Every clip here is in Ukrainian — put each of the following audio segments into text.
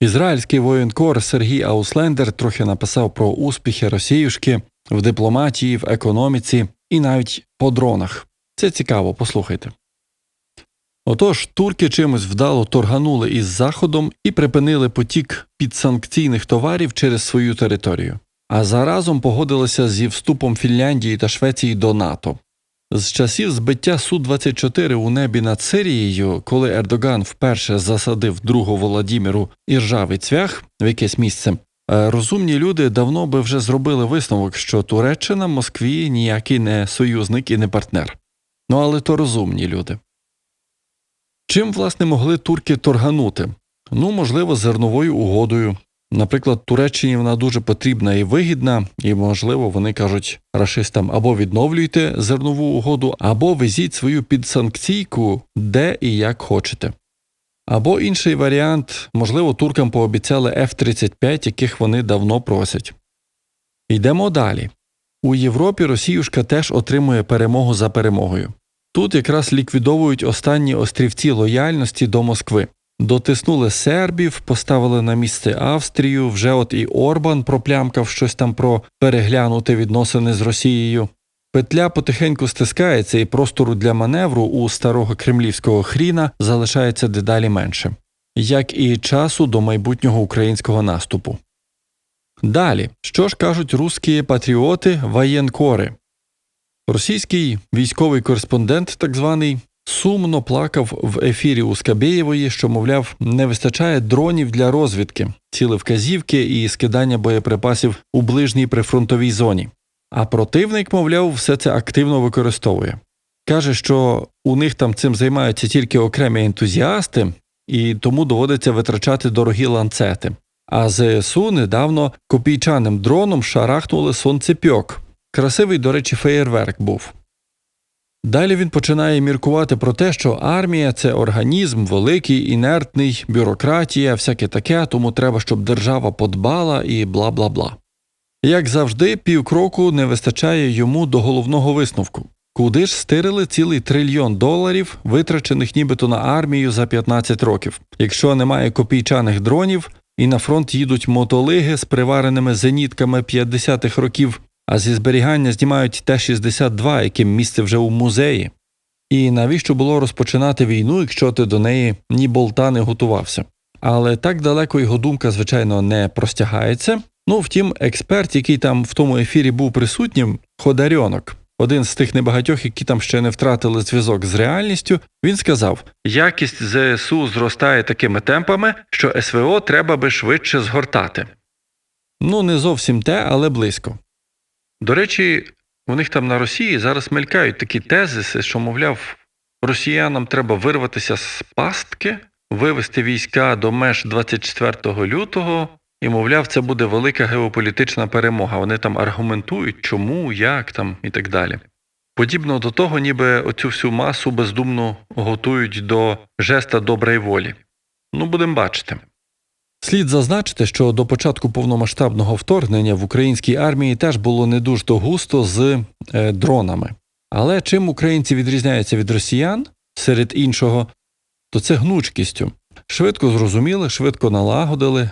Ізраїльський воєнкор Сергій Ауслендер трохи написав про успіхи Росіюшки в дипломатії, в економіці і навіть по дронах. Це цікаво, послухайте. Отож, турки чимось вдало торганули із Заходом і припинили потік підсанкційних товарів через свою територію, а заразом погодилися зі вступом Фінляндії та Швеції до НАТО. З часів збиття Су-24 у небі над Сирією, коли Ердоган вперше засадив другу Володіміру і ржавий цвях в якесь місце, е, розумні люди давно би вже зробили висновок, що Туреччина Москві ніякий не союзник і не партнер. Ну але то розумні люди. Чим, власне, могли турки торганути? Ну, можливо, зерновою угодою. Наприклад, Туреччині вона дуже потрібна і вигідна, і, можливо, вони кажуть рашистам або відновлюйте зернову угоду, або везіть свою підсанкційку де і як хочете. Або інший варіант, можливо, туркам пообіцяли F-35, яких вони давно просять. Йдемо далі. У Європі Росіюшка теж отримує перемогу за перемогою. Тут якраз ліквідовують останні острівці лояльності до Москви. Дотиснули сербів, поставили на місце Австрію. Вже от і Орбан проплямкав щось там про переглянути відносини з Росією. Петля потихеньку стискається, і простору для маневру у старого кремлівського хріна залишається дедалі менше, як і часу до майбутнього українського наступу. Далі, що ж кажуть русські патріоти воєнкори? Російський військовий кореспондент, так званий, сумно плакав в ефірі у Скабєєвої, що, мовляв, не вистачає дронів для розвідки, цілевказівки і скидання боєприпасів у ближній прифронтовій зоні. А противник, мовляв, все це активно використовує. Каже, що у них там цим займаються тільки окремі ентузіасти, і тому доводиться витрачати дорогі ланцети. А ЗСУ недавно копійчаним дроном шарахнули сонцепьок. Красивий, до речі, феєрверк був. Далі він починає міркувати про те, що армія це організм великий, інертний, бюрократія, всяке таке, тому треба, щоб держава подбала і бла бла бла. Як завжди, півкроку не вистачає йому до головного висновку куди ж стирили цілий трильйон доларів, витрачених нібито на армію за 15 років, якщо немає копійчаних дронів і на фронт їдуть мотолиги з привареними зенітками 50-х років а зі зберігання знімають Т-62, яким місце вже у музеї. І навіщо було розпочинати війну, якщо ти до неї ні болта не готувався? Але так далеко його думка, звичайно, не простягається. Ну, втім, експерт, який там в тому ефірі був присутнім, Ходарьонок, один з тих небагатьох, які там ще не втратили зв'язок з реальністю, він сказав: якість ЗСУ зростає такими темпами, що СВО треба би швидше згортати. Ну, не зовсім те, але близько. До речі, у них там на Росії зараз мелькають такі тезиси, що, мовляв, росіянам треба вирватися з пастки, вивести війська до меж 24 лютого, і, мовляв, це буде велика геополітична перемога. Вони там аргументують, чому, як там і так далі. Подібно до того, ніби оцю всю масу бездумно готують до жеста доброї волі. Ну, будемо бачити. Слід зазначити, що до початку повномасштабного вторгнення в українській армії теж було не дуже густо з е, дронами. Але чим українці відрізняються від росіян серед іншого, то це гнучкістю. Швидко зрозуміли, швидко налагодили.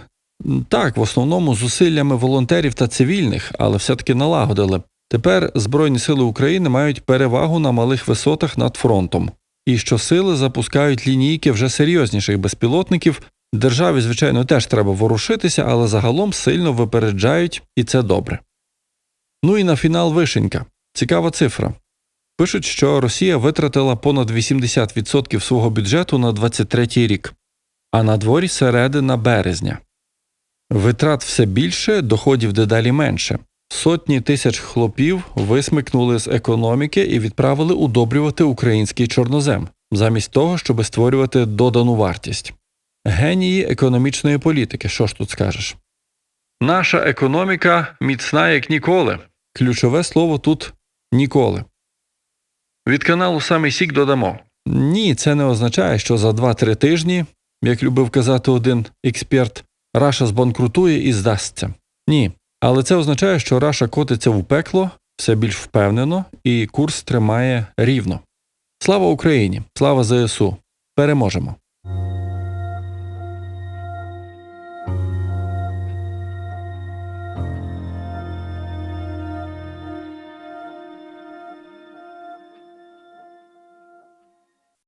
Так, в основному зусиллями волонтерів та цивільних, але все-таки налагодили. Тепер Збройні сили України мають перевагу на малих висотах над фронтом, і щосили запускають лінійки вже серйозніших безпілотників, Державі, звичайно, теж треба ворушитися, але загалом сильно випереджають, і це добре. Ну і на фінал вишенька. Цікава цифра. Пишуть, що Росія витратила понад 80% свого бюджету на 23 рік, а на дворі середина березня. Витрат все більше, доходів дедалі менше. Сотні тисяч хлопів висмикнули з економіки і відправили удобрювати український чорнозем, замість того, щоб створювати додану вартість. Генії економічної політики. Що ж тут скажеш? Наша економіка міцна як ніколи. Ключове слово тут ніколи. Від каналу Самий Сік додамо. Ні, це не означає, що за 2-3 тижні, як любив казати один експерт, Раша збанкрутує і здасться. Ні. Але це означає, що Раша котиться в пекло все більш впевнено, і курс тримає рівно. Слава Україні! Слава ЗСУ! Переможемо!